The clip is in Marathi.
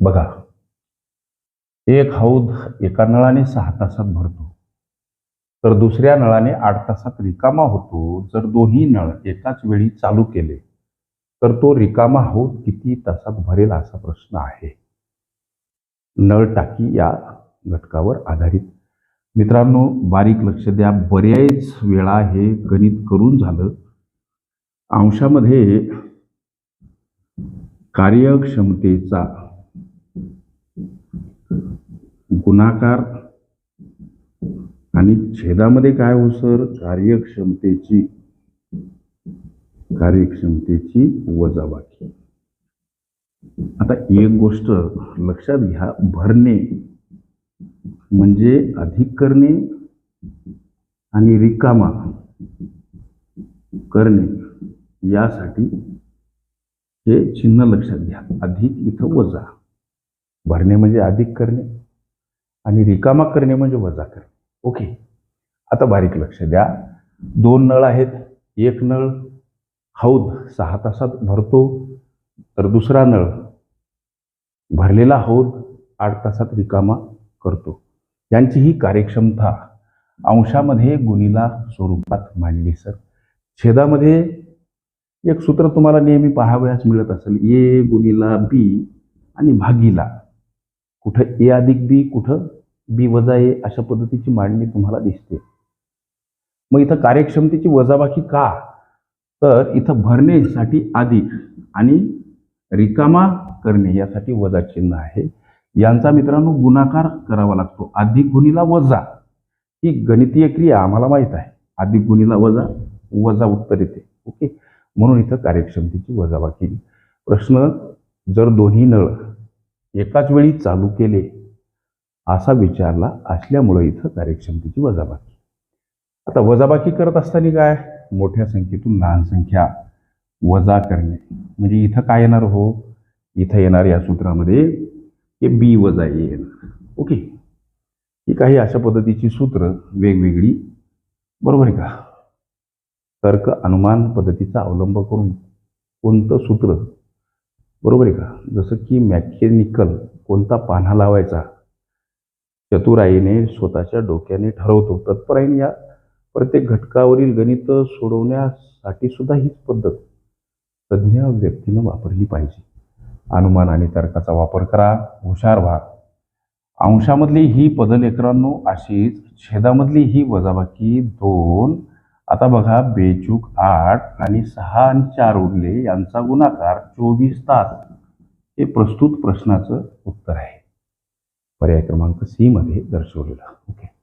बघा. एक हौद एका नळाने सहा तासात भरतो. तर दुसऱ्या नळाने आठ तासात रिकामा होतो. जर दोन्ही नळ एकाच वेळी चालू केले तर तो रिकामा हौद किती तासात भरेल असा प्रश्न आहे. नळ टाकी या घटकावर आधारित. मित्रांनो बारीक लक्ष द्या. बऱ्याच वेळा हे गणित करून झालं. अंशामध्ये कार्यक्षमतेचा गुणाकार आणि छेदामध्ये काय हो सर कार्यक्षमतेची कार्यक्षमतेची वजाबाकी. आता एक गोष्ट लक्षात घ्या भरणे म्हणजे अधिक करणे आणि रिकामा करणे यासाठी हे चिन्ह लक्षात घ्या. अधिक इथं वजा. भरणे म्हणजे अधिक करणे आणि रिकामा करणे म्हणजे वजा करणे. ओके. आता बारीक लक्ष द्या. दोन नळ आहेत. एक नळ हौद सहा तासात भरतो. तर दुसरा नळ भरलेला हौद आठ तासात रिकामा करतो. यांची ही कार्यक्षमता अंशामध्ये गुणीला स्वरूपात मांडली सर. छेदामध्ये एक सूत्र तुम्हाला नेहमी पाहावयास मिळत असेल. ए गुणीला बी आणि भागीला. कुठं ए अधिक बी कुठं बी वजा ए अशा पद्धतीची मांडणी तुम्हाला दिसते. मग इथं कार्यक्षमतेची वजाबाकी का? तर इथं भरण्यासाठी अधिक आणि रिकामा करणे यासाठी वजा चिन्ह आहे. यांचा मित्रांनो गुणाकार करावा लागतो. अधिक गुणीला वजा. ही गणितीय क्रिया आम्हाला माहीत आहे. अधिक गुणीला वजा वजा उत्तर येते. ओके? म्हणून इथं कार्यक्षमतेची वजाबाकी. प्रश्न जर दोन्ही नळ एकाच वेळी चालू केले असा विचारला असल्यामुळं इथं कार्यक्षमतेची वजाबाकी. आता वजाबाकी करत असताना काय? मोठ्या संख्येतून लहान संख्या वजा करणे. म्हणजे इथं काय येणार हो? इथं येणार या सूत्रामध्ये हे बी वजा ए येणार. ओके. ही काही अशा पद्धतीची सूत्र वेगवेगळी. बरोबर आहे का? तर्क अनुमान पद्धतीचा अवलंब करून कोणतं सूत्र बरोबर आहे का? जसं की मॅकॅनिकल कोणता पान्हा लावायचा? चतुराईने स्वतःच्या डोक्याने ठरवतो. तत्पराईने या प्रत्येक घटकावरील गणित सोडवण्यासाठी सुद्धा हीच पद्धत तज्ज्ञ व्यक्तीनं वापरली पाहिजे. अनुमान आणि तर्काचा वापर करा हुशार व्हा. अंशामधली ही पदलेकरांनो अशीच छेदामधली ही वजाबाकी दोन आता बघा बेचूक आठ आणि सहा आणि चार उरले यांचा गुणाकार चोवीस तास. हे प्रस्तुत प्रश्नाचं उत्तर आहे. पर्याय क्रमांक सी मध्ये दर्शवलेला. ओके.